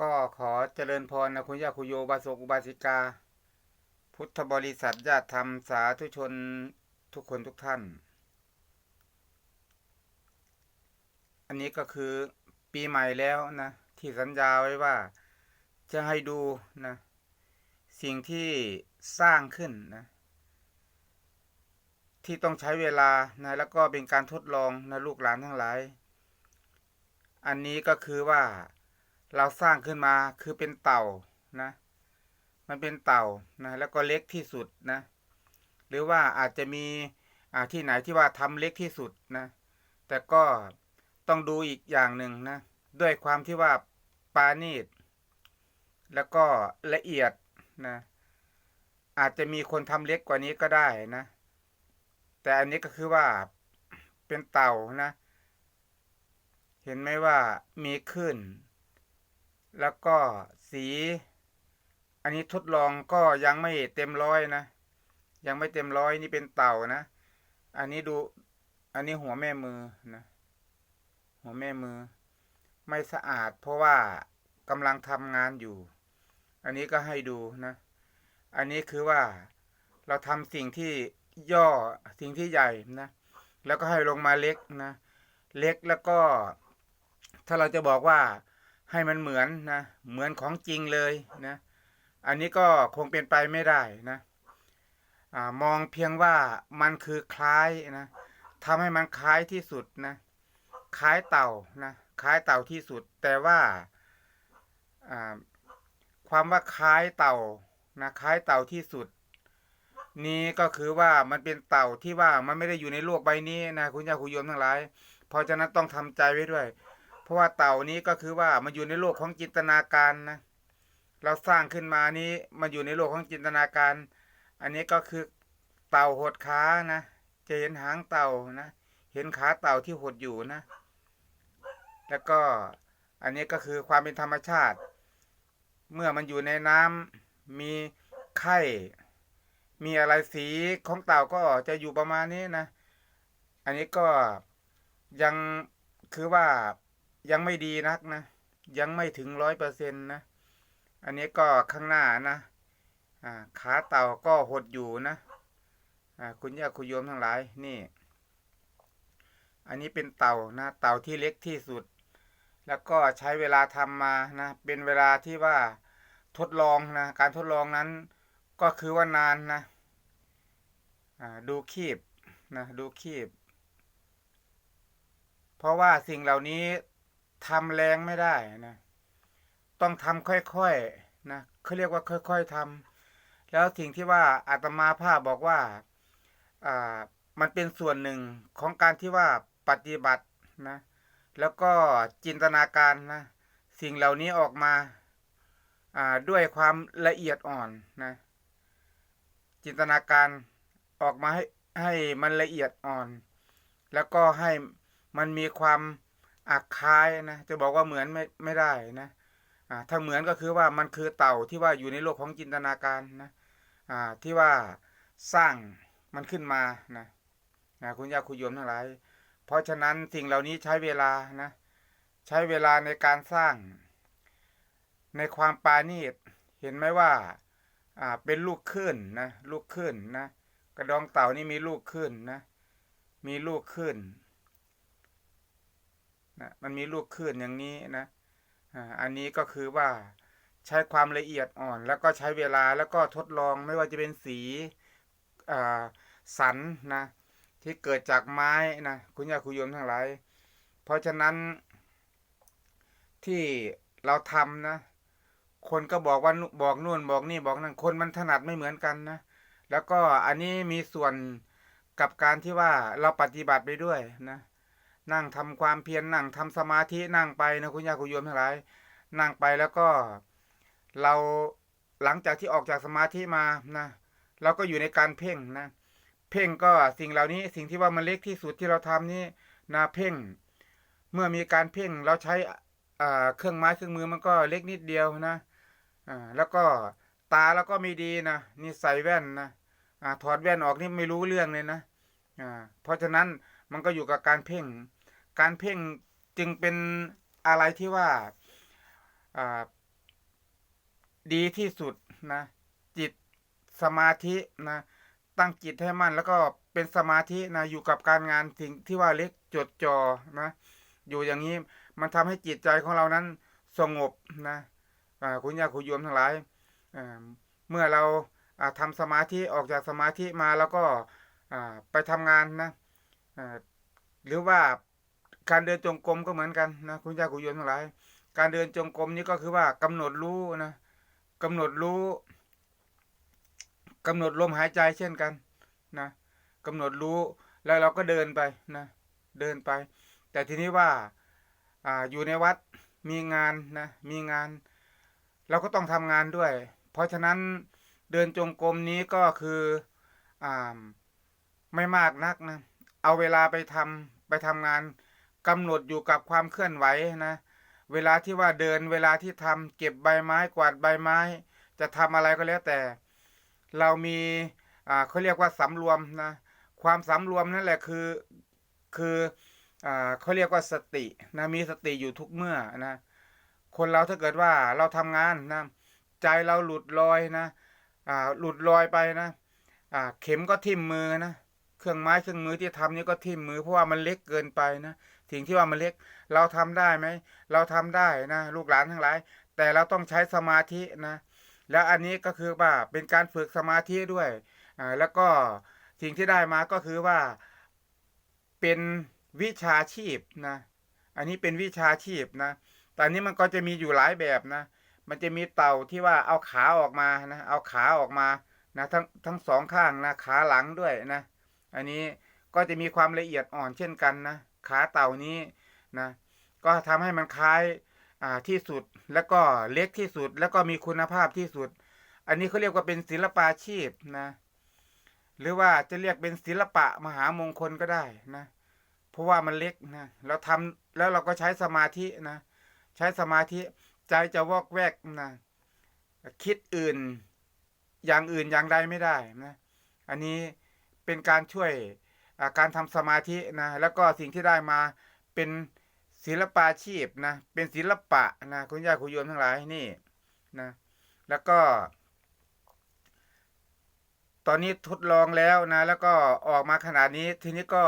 ก็ขอเจริญพรนะคุณย่าคุโยบาสกุบาสิกา พุทธบริษัทญาติธรรมสาธุชนทุกคนทุกท่าน อันนี้ก็คือปีใหม่แล้วนะ ที่สัญญาไว้ว่าจะให้ดูนะ สิ่งที่สร้างขึ้นนะ ที่ต้องใช้เวลานะแล้วก็เป็นการทดลองนะลูกหลานทั้งหลาย อันนี้ก็คือว่า เราสร้างขึ้นมาคือเป็นเต่านะ มันเป็นเต่านะแล้วก็เล็กที่สุดนะ หรือว่าอาจจะมีที่ไหนที่ว่าทำเล็กที่สุดนะ แต่ก็ต้องดูอีกอย่างหนึ่งนะ ด้วยความที่ว่าปาณีตแล้วก็ละเอียดนะ อาจจะมีคนทำเล็กกว่านี้ก็ได้นะ แต่อันนี้ก็คือว่าเป็นเต่านะ เห็นไหมว่ามีขึ้น แล้วก็สี อันนี้ทดลองก็ยังไม่เต็มร้อยนะ ยังไม่เต็มร้อยนี่เป็นเต่านะ อันนี้ดู อันนี้หัวแม่มือนะ หัวแม่มือ ไม่สะอาด เพราะว่ากำลังทำงานอยู่ อันนี้ก็ให้ดูนะ อันนี้คือว่าเราทำสิ่งที่ย่อสิ่งที่ใหญ่นะ แล้วก็ให้ลงมาเล็กนะ เล็กแล้วก็ ถ้าเราจะบอกว่า ให้มันเหมือนนะเหมือนของจริงเลยนะอันนี้ก็คงเป็นไปไม่ได้นะอมองเพียงว่ามันคือคล้ายนะทำให้มันคล้ายที่สุดนะคล้ายเต่านะคล้ายเต่าที่สุด แต่ว่าความว่าคล้ายเต่านะคล้ายเต่าที่สุด นี้ก็คือว่ามันเป็นเต่าที่ว่ามันไม่ได้อยู่ในโลกใบนี้นะคุณยาคุณโยมทั้งหลายเพราะฉะนั้นต้องทำใจไว้ด้วย ราะว่าเต่านี้ก็คือว่ามันอยู่ในโลกของจินตนาการนะ เราสร้างขึ้นมานี้มันอยู่ในโลกของจินตนาการ อันนี้ก็คือเต่าหดขานะ จะเห็นหางเต่านะ เห็นขาเต่าที่หดอยู่นะ แล้วก็อันนี้ก็คือความเป็นธรรมชาติ เมื่อมันอยู่ในน้ำมีไข่มีอะไรสีของเต่าก็จะอยู่ประมาณนี้นะ อันนี้ก็ยังคือว่า ยังไม่ดีนักนะ ยังไม่ถึงร้อยเปอร์เซ็นต์นะ อันนี้ก็ข้างหน้านะขาเต่าก็หดอยู่นะคุณย่าคุณโยมทั้งหลาย นี่ อันนี้เป็นเต่านะ เต่าที่เล็กที่สุด แล้วก็ใช้เวลาทำมานะ เป็นเวลาที่ว่าทดลองนะ การทดลองนั้นก็คือว่านานนะดูคีบนะ ดูคีบ เพราะว่าสิ่งเหล่านี้ ทำแรงไม่ได้นะต้องทำค่อยๆนะเขาเรียกว่าค่อยๆทำแล้วสิ่งที่ว่าอาตมาภาพบอกว่าอ่ามันเป็นส่วนหนึ่งของการที่ว่าปฏิบัตินะ แล้วก็จินตนาการนะ สิ่งเหล่านี้ออกมาอ่าด้วยความละเอียดอ่อนนะ จินตนาการออกมาให้ให้มันละเอียดอ่อน แล้วก็ให้มันมีความ อาคายนะจะบอกว่าเหมือนไม่ไม่ได้นะอ่าถ้าเหมือนก็คือว่ามันคือเต่าที่ว่าอยู่ในโลกของจินตนาการนะอ่าที่ว่าสร้างมันขึ้นมานะนะคุณยาคุณโยมทั้งหลาย เพราะฉะนั้นสิ่งเหล่านี้ใช้เวลานะใช้เวลาในการสร้าง ในความปาณีตเห็นไหมว่าอ่าเป็นลูกขึ้นนะลูกขึ้นนะกระดองเต่านี่มีลูกขึ้นนะมีลูกขึ้น นะมันมีลูกขึ้นอย่างนี้นะอันนี้ก็คือว่าใช้ความละเอียดอ่อน แล้วก็ใช้เวลาแล้วก็ทดลองไม่ว่าจะเป็นสีสันนะที่เกิดจากไม้นะคุณยาคุณโยมทั้งหลาย เพราะฉะนั้นที่เราทำนะ คนก็บอกว่านุบอกนู่นบอกนี่บอกนั่นคนมันถนัดไม่เหมือนกันนะ แล้วก็อันนี้มีส่วนกับการที่ว่าเราปฏิบัติไปด้วยนะ นั่งทำความเพียรนั่งทำสมาธินั่งไปนะคุณยาคุณโยมทั้งหลาย นั่งไปแล้วก็เราหลังจากที่ออกจากสมาธิมานะเราก็อยู่ในการเพ่งนะ เพ่งก็สิ่งเหล่านี้สิ่งที่ว่ามันเล็กที่สุดที่เราทำนี่นะเพ่ง เมื่อมีการเพ่งเราใช้อ่าเครื่องไม้เครื่องมือมันก็เล็กนิดเดียวนะอ่าแล้วก็ตาแล้วก็ไม่ดีนะนี่ใส่แว่นนะอ่าถอดแว่นออกนี่ไม่รู้เรื่องเลยนะอ่าเพราะฉะนั้น มันก็อยู่กับการเพ่ง การเพ่งจึงเป็นอะไรที่ว่าดีที่สุดนะ จิตสมาธินะ ตั้งจิตให้มั่นแล้วก็เป็นสมาธินะอยู่กับการงานสิ่งที่ว่าเล็กจดจ่อนะ อยู่อย่างนี้มันทำให้จิตใจของเรานั้นสงบนะคุณยาคุณโยมทั้งหลายเมื่อเราอ่าทำสมาธิออกจากสมาธิมาแล้วก็ไปทำงานนะ หรือว่าการเดินจงกรมก็เหมือนกันนะคุณยาคุณโยมทั้งหลายการเดินจงกรมนี่ก็คือว่ากำหนดรู้นะกำหนดรู้กำหนดลมหายใจเช่นกันนะกำหนดรู้แล้วเราก็เดินไปนะเดินไป แต่ทีนี้ว่าอ่าอยู่ในวัดมีงานนะมีงาน เราก็ต้องทำงานด้วย เพราะฉะนั้นเดินจงกรมนี้ก็คืออ่าไม่มากนักนะ เอาเวลาไปทำไปทำงานกำหนดอยู่กับความเคลื่อนไหวนะ เวลาที่ว่าเดินเวลาที่ทำเก็บใบไม้กวาดใบไม้ จะทำอะไรก็แล้วแต่ เรามีอ่าเขาเรียกว่าสำรวมนะความสำรวมนั่นแหละคือคืออ่าเขาเรียกว่าสตินะมีสติอยู่ทุกเมื่อนะคนเราถ้าเกิดว่าเราทำงานนะใจเราหลุดลอยนะอ่าหลุดลอยไปนะอ่าเข็มก็ทิ่มมือนะ เครื่องไม้เครื่องมือที่ทำนี่ก็ทิ่มมือเพราะว่ามันเล็กเกินไปนะสิ่งที่ว่ามันเล็กเราทำได้ไหมเราทำได้นะลูกหลานทั้งหลาย แต่เราต้องใช้สมาธินะแล้วอันนี้ก็คือว่าเป็นการฝึกสมาธิด้วยอ่าแล้วก็สิ่งที่ได้มาก็คือว่าเป็นวิชาชีพนะอันนี้เป็นวิชาชีพนะแต่อันนี้มันก็จะมีอยู่หลายแบบนะมันจะมีเต่าที่ว่าเอาขาออกมานะเอาขาออกมานะทั้งทั้งสองข้างนะขาหลังด้วยนะ อันนี้ก็จะมีความละเอียดอ่อนเช่นกันนะขาเต่านี้นะก็ทำให้มันคล้ายาที่สุดแล้วก็เล็กที่สุดแล้วก็มีคุณภาพที่สุด อันนี้เขาเรียกว่าเป็นศิลปาชีพนะ หรือว่าจะเรียกเป็นศิลปะมหามงคลก็ได้นะ เพราะว่ามันเล็กนะเราทำแล้วเราก็ใช้สมาธินะ ใช้สมาธิใจจะวอกแวกนะคิดอื่น อย่างอื่นอย่างใดไม่ได้นะ อันนี้ เป็นการช่วยการทำสมาธินะแล้วก็สิ่งที่ได้มาเป็นศิลปาชีพนะเป็นศิลปะนะคุณย่าคุณโยมทั้งหลายนี่นะแล้วก็ ตอนนี้ทดลองแล้วนะแล้วก็ออกมาขนาดนี้ทีนี้ก็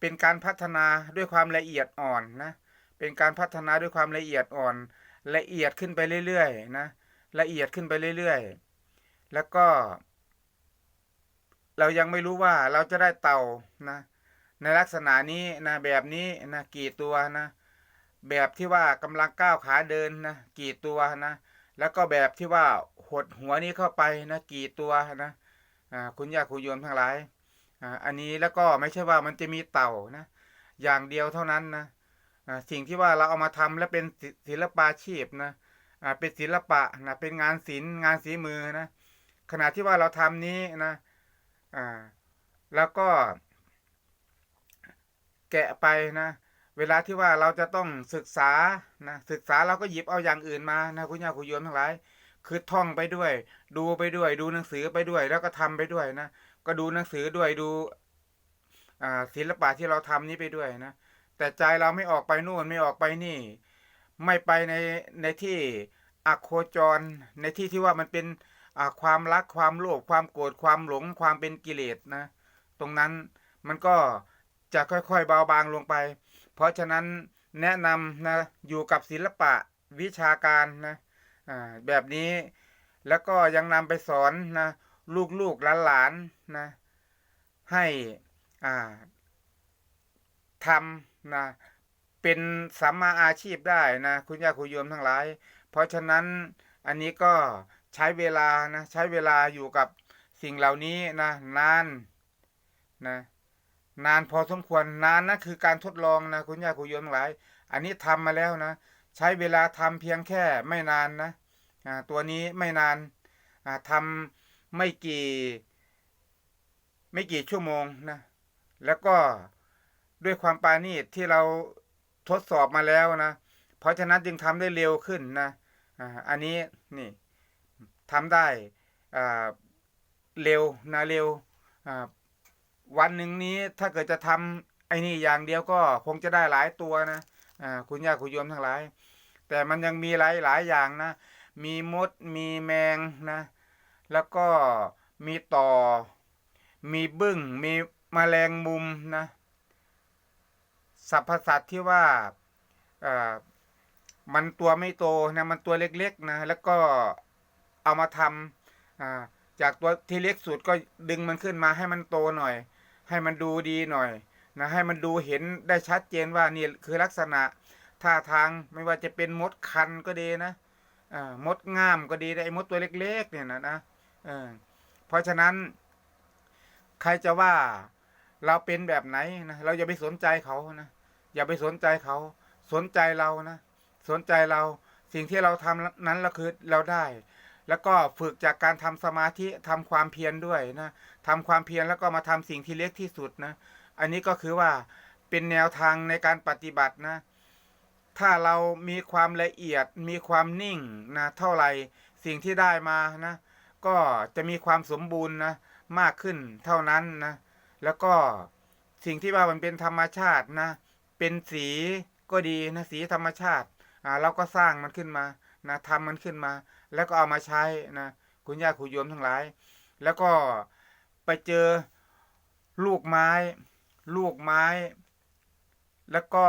เป็นการพัฒนาด้วยความละเอียดอ่อนนะเป็นการพัฒนาด้วยความละเอียดอ่อน ละเอียดขึ้นไปเรื่อยๆนะละเอียดขึ้นไปเรื่อยๆ แล้วก็ เรายังไม่รู้ว่าเราจะได้เต่านะ ในลักษณะนี้นะแบบนี้นะกี่ตัวนะ แบบที่ว่ากำลังก้าวขาเดินนะกี่ตัวนะ แล้วก็แบบที่ว่าหดหัวนี้เข้าไปนะกี่ตัวนะอ่าคุณย่าคุณโยมทั้งหลายอ่าอันนี้แล้วก็ไม่ใช่ว่ามันจะมีเต่านะ อย่างเดียวเท่านั้นนะอ่าสิ่งที่ว่าเราเอามาทำและเป็นศิลปาชีพนะอ่าเป็นศิลปะนะเป็นงานศิลป์งานฝีมือนะขณะที่ว่าเราทำนี้นะ อ่า แล้วก็ แกะไปนะ เวลาที่ว่าเราจะต้องศึกษานะศึกษาเราก็หยิบเอาอย่างอื่นมานะคุณย่าคุณโยมทั้งหลายคือท่องไปด้วย ดูไปด้วย ดูหนังสือไปด้วย แล้วก็ทำไปด้วยนะก็ดูหนังสือด้วยดูศิลปะที่เราทำนี้ไปด้วยนะแต่ใจเราไม่ออกไปนู่นไม่ออกไปนี่ ไม่ไปในในที่อโคจร ในที่ที่ว่ามันเป็น ความรักความโลภความโกรธความหลงความเป็นกิเลสนะ ตรงนั้นมันก็จะค่อยๆเบาบางลงไป เพราะฉะนั้นแนะนำนะอยู่กับศิลปะวิชาการนะแบบนี้แล้วก็ยังนำไปสอนนะลูกๆหลานๆนะให้ทำนะเป็นสัมมาอาชีพได้นะคุณย่าคุณโยมทั้งหลาย เพราะฉะนั้นอันนี้ก็ ใช้เวลานะใช้เวลาอยู่กับสิ่งเหล่านี้นะนานนะนานพอสมควรนานนะคือการทดลองนะคุณย่าคุณโยมหลาย อันนี้ทำมาแล้วนะ ใช้เวลาทำเพียงแค่ไม่นานนะอ่าตัวนี้ไม่นานอ่าทำไม่กี่ ไม่กี่ชั่วโมงนะแล้วก็ด้วยความปาณีตที่เราทดสอบมาแล้วนะ เพราะฉะนั้นจึงทำได้เร็วขึ้นนะอ่าอันนี้นี่ ทำได้เร็วนะเร็ววันหนึ่งนี้ถ้าเกิดจะทำไอ้นี่อย่างเดียวก็คงจะได้หลายตัวนะคุณย่าคุณโยมทั้งหลาย แต่มันยังมีหลายหลายอย่างนะ มีมดมีแมงนะแล้วก็มีต่อ มีบึ้งมีแมลงมุมนะสรรพสัตว์ที่ว่าอ่อมันตัวไม่โตนะมันตัวเล็กๆนะแล้วก็ เอามาทำจากตัวที่เล็กสุดก็ดึงมันขึ้นมาให้มันโตหน่อย ให้มันดูดีหน่อยนะให้มันดูเห็นได้ชัดเจนว่านี่คือลักษณะท่าทางไม่ว่าจะเป็นมดคันก็ดีนะมดง่ามก็ดีไอ้มดตัวเล็กๆเนี่ยนะนะเออเพราะฉะนั้น ใครจะว่าเราเป็นแบบไหนนะเราอย่าไปสนใจเขานะอย่าไปสนใจเขา สนใจเรานะสนใจเราสิ่งที่เราทำนั้นเราคือเราได้ แล้วก็ฝึกจากการทำสมาธิทำความเพียรด้วยนะทำความเพียรแล้วก็มาทำสิ่งที่เล็กที่สุดนะ อันนี้ก็คือว่าเป็นแนวทางในการปฏิบัตินะ ถ้าเรามีความละเอียดมีความนิ่งนะเท่าไหร่สิ่งที่ได้มานะ ก็จะมีความสมบูรณ์นะมากขึ้นเท่านั้นนะ แล้วก็สิ่งที่ว่ามันเป็นธรรมชาตินะ เป็นสีก็ดีนะสีธรรมชาติอ่าเราก็สร้างมันขึ้นมานะทำมันขึ้นมา แล้วก็เอามาใช้นะคุณย่าคุณโยมทั้งหลาย แล้วก็ไปเจอลูกไม้ ลูกไม้ แล้วก็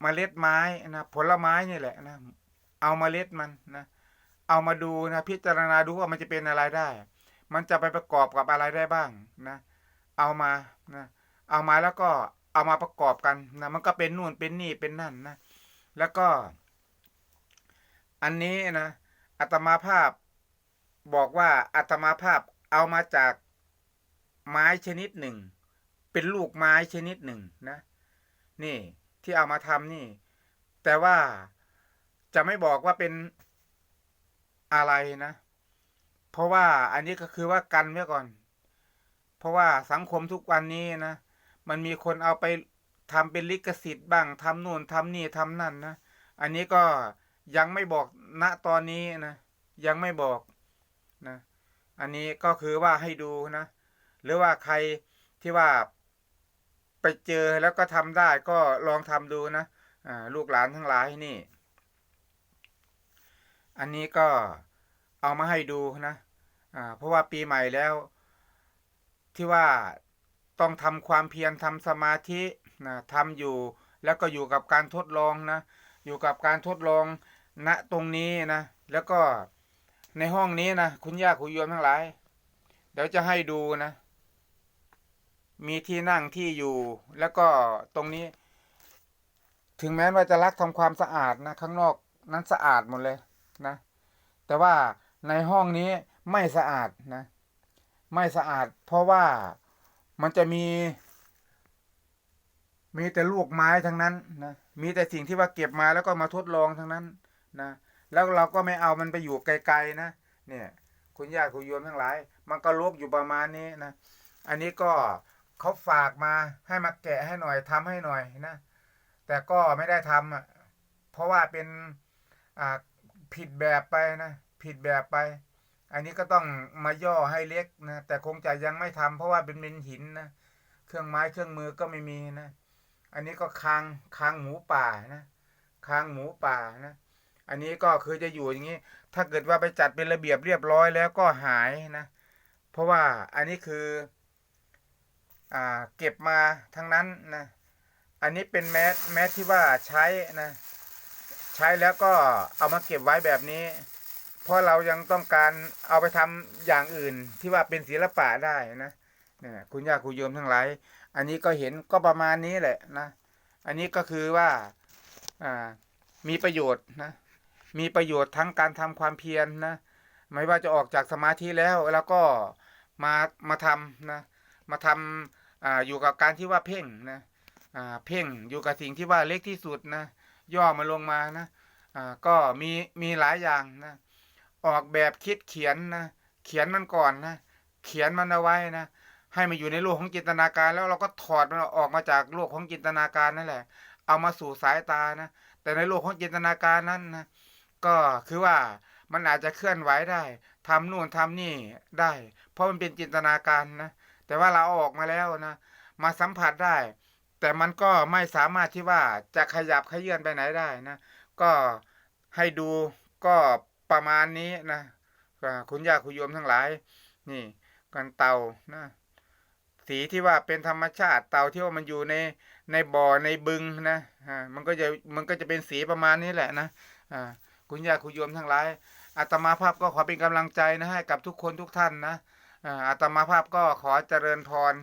เมล็ดไม้นะผลไม้นี่แหละนะเอาเมล็ดมันนะเอามาดูนะพิจารณาดูว่ามันจะเป็นอะไรได้ มันจะไปประกอบกับอะไรได้บ้างนะเอามานะเอามาแล้วก็เอามาประกอบกันนะมันก็เป็นนู่นเป็นนี่เป็นนั่นนะแล้วก็ อันนี้นะ อัตมาภาพบอกว่าอัตมาภาพเอามาจากไม้ชนิดหนึ่ง เป็นลูกไม้ชนิดหนึ่งนะ นี่ที่เอามาทำนี่ แต่ว่าจะไม่บอกว่าเป็นอะไรนะ เพราะว่าอันนี้ก็คือว่ากันไว้ก่อน เพราะว่าสังคมทุกวันนี้นะ มันมีคนเอาไปทำเป็นลิขสิทธิ์บ้างทำนู่นทำนี่ทำนั่นนะ อันนี้ก็ยังไม่บอก ณตอนนี้นะยังไม่บอกนะอันนี้ก็คือว่าให้ดูนะ หรือว่าใครที่ว่าไปเจอแล้วก็ทำได้ก็ลองทำดูนะอ่าลูกหลานทั้งหลายนี่ อันนี้ก็เอามาให้ดูนะอ่าเพราะว่าปีใหม่แล้ว ที่ว่าต้องทำความเพียรทำสมาธินะทำอยู่แล้วก็อยู่กับการทดลองนะ อยู่กับการทดลอง ณตรงนี้นะ แล้วก็ในห้องนี้นะคุณย่าคุณโยมทั้งหลาย เดี๋ยวจะให้ดูนะ มีที่นั่งที่อยู่ แล้วก็ตรงนี้ ถึงแม้ว่าจะรักทำความสะอาดนะข้างนอกนั้นสะอาดหมดเลยนะ แต่ว่าในห้องนี้ไม่สะอาดนะ ไม่สะอาด เพราะว่ามันจะมี มีแต่ลูกไม้ทั้งนั้นนะมีแต่สิ่งที่ว่าเก็บมาแล้วก็มาทดลองทั้งนั้น นะแล้วเราก็ไม่เอามันไปอยู่ไกลๆนะเนี่ยคุณญาติคุณโยมทั้งหลาย มันก็ลกอยู่ประมาณนี้นะอันนี้ก็เขาฝากมาให้มาแกะให้หน่อยทำให้หน่อยนะแต่ก็ไม่ได้ทำอะเพราะว่าเป็นอ่าผิดแบบไปนะผิดแบบไป อันนี้ก็ต้องมาย่อให้เล็กนะแต่คงจะยังไม่ทำเพราะว่าเป็นเม็นหินนะเครื่องไม้เครื่องมือก็ไม่มีนะ อันนี้ก็คางคางหมูป่านะคางหมูป่านะ อันนี้ก็คือจะอยู่อย่างนี้ ถ้าเกิดว่าไปจัดเป็นระเบียบเรียบร้อยแล้วก็หายนะ เพราะว่าอันนี้คืออ่าเก็บมาทั้งนั้นนะ อันนี้เป็นแมสแมสที่ว่าใช้นะ ใช้แล้วก็เอามาเก็บไว้แบบนี้ เพราะเรายังต้องการเอาไปทำอย่างอื่นที่ว่าเป็นศิลปะได้นะเนี่ยคุณย่าคุณโยมทั้งหลาย อันนี้ก็เห็นก็ประมาณนี้แหละนะ อันนี้ก็คือว่า อ่า มีประโยชน์นะ มีประโยชน์ทั้งการทำความเพียรนนะไม่ว่าจะออกจากสมาธิแล้วแล้วก็มามาทำนะมาทำอ่าอยู่กับการที่ว่าเพ่งนะอ่าเพ่งอยู่กับสิ่งที่ว่าเล็กที่สุดนะย่อมาลงมานะอ่าก็มีมีหลายอย่างนะออกแบบคิดเขียนนะเขียนมันก่อนนะเขียนมันเอาไว้นะให้มันอยู่ในโลกของจินตนาการ แล้วเราก็ถอดมันออกมาจากโลกของจินตนาการนั่นแหละ เอามาสู่สายตานะแต่ในโลกของจินตนาการนั้นนะ ก็คือว่ามันอาจจะเคลื่อนไหวได้ทำนู่นทำนี่ได้ เพราะมันเป็นจินตนาการนะแต่ว่าเราออกมาแล้วนะมาสัมผัสได้ แต่มันก็ไม่สามารถที่ว่าจะขยับขยื่นไปไหนได้นะก็ให้ดูก็ประมาณนี้นะคุณย่าคุณโยมทั้งหลาย นี่กันเตานะสีที่ว่าเป็นธรรมชาติเต่าที่ว่ามันอยู่ในในบ่อในบึงนะอ่ามันก็จะมันก็จะเป็นสีประมาณนี้แหละนะอ่า คุณย่าคุณโยมทั้งหลายอาตมาภาพก็ขอเป็นกำลังใจนะให้กับทุกคนทุกท่านนะอาตมาภาพก็ขอเจริญพร